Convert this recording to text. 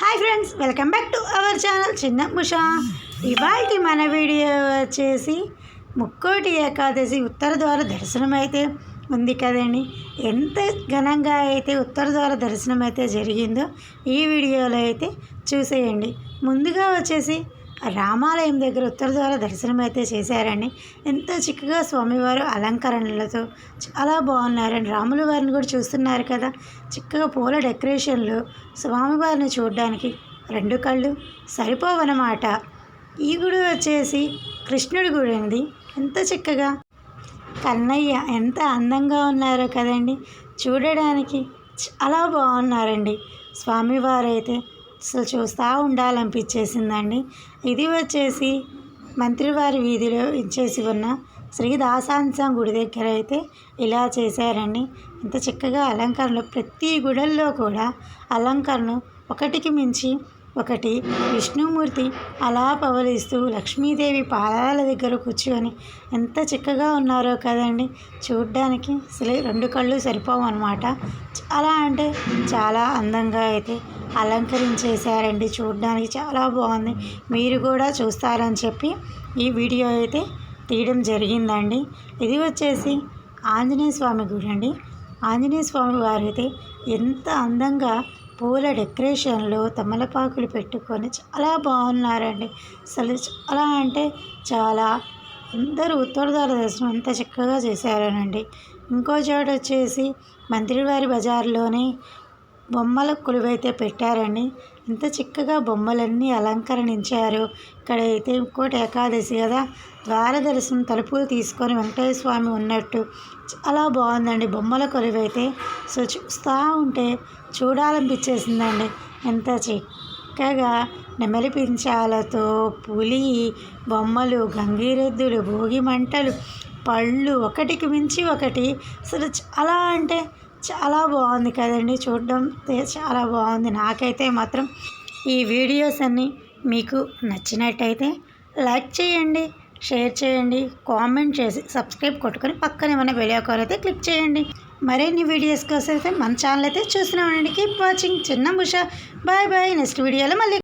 Hi friends welcome back to our channel. చిన్న ముషా ఇవాళ మన వీడియో వచ్చేసి ముక్కోటి ఏకాదశి ఉత్తర ద్వార దర్శనం అయితే ఉంది కదండి. ఎంత ఘనంగా అయితే ఉత్తర ద్వార దర్శనం అయితే జరిగిందో ఈ వీడియోలో అయితే చూసేయండి. ముందుగా వచ్చేసి రామాలయం దగ్గర ఉత్తర ద్వార దర్శనం అయితే చేశారండి. ఎంతో చిక్కగా స్వామివారు అలంకరణలతో చాలా బాగున్నారండి రాములు వారిని కూడా చూస్తున్నారు కదా. చిక్కగా పూల డెకరేషన్లు స్వామివారిని చూడడానికి రెండు కళ్ళు సరిపోవన్నమాట ఈ గుడి వచ్చేసి కృష్ణుడి గుడి అండి. ఎంత చక్కగా. కన్నయ్య ఎంత అందంగా ఉన్నారో కదండి. చూడడానికి చాలా బాగున్నారండి. స్వామివారైతే అసలు చూస్తూ ఉండాలనిపించేసిందండి. ఇది వచ్చేసి మంత్రివారి వీధిలో ఇచ్చేసి ఉన్న శ్రీ దాసాంసం గుడి దగ్గర అయితే ఇలా చేశారండి. ఇంత చక్కగా అలంకరణలు ప్రతి గుడల్లో కూడా అలంకరణ ఒకటికి మించి ఒకటి. విష్ణుమూర్తి అలా పవలిస్తూ లక్ష్మీదేవి పాదాల దగ్గర కూర్చొని ఎంత చక్కగా ఉన్నారో కదండి. చూడ్డానికి అసలు రెండు కళ్ళు సరిపోవు అనమాట చాలా అంటే చాలా అందంగా అయితే అలంకరించేశారండి. చూడడానికి చాలా బాగుంది. మీరు కూడా చూస్తారని చెప్పి ఈ వీడియో అయితే తీయడం జరిగిందండి. ఇది వచ్చేసి ఆంజనేయ స్వామి గుడి అండి. ఆంజనేయ స్వామి వారైతే ఎంత అందంగా పూల డెకరేషన్లో తమలపాకులు పెట్టుకొని చాలా బాగున్నారండి. అసలు చాలా అంటే చాలా అందరూ ఉత్తరదార దర్శనం ఎంత చక్కగా చేశారనండి. ఇంకో చోట వచ్చేసి మంత్రివారి బజార్లోనే బొమ్మల కొలువైతే పెట్టారండి. ఎంత చక్కగా బొమ్మలన్నీ అలంకరణించారు ఇక్కడైతే ఇంకోటి ఏకాదశి కదా ద్వార దర్శనం తలుపులు తీసుకొని వెంకటేశ్వర స్వామి ఉన్నట్టు. చాలా బాగుందండి బొమ్మల కొలువైతే. సో చూస్తూ ఉంటే చూడాలనిపించేసిందండి. ఎంత చక్కగా నెమలి పించాలతో పులి బొమ్మలు గంగిరెద్దులు భోగి మంటలు పళ్ళు ఒకటికి మించి ఒకటి. అసలు చాలా అంటే చాలా బాగుంది కదండి చూడడం. చాలా బాగుంది. నాకైతే మాత్రం ఈ వీడియోస్ అన్నీ మీకు నచ్చినట్టయితే లైక్ చేయండి షేర్ చేయండి కామెంట్ చేసి సబ్స్క్రైబ్ కొట్టుకొని పక్కన ఏమైనా వీడియో కాల్ అయితే క్లిక్ చేయండి. మరిన్ని వీడియోస్ కోసం అయితే మన ఛానల్ అయితే చూస్తూనే కీప్ వాచింగ్ చిన్న బుష బాయ్ బాయ్ నెక్స్ట్ వీడియోలో మళ్ళీ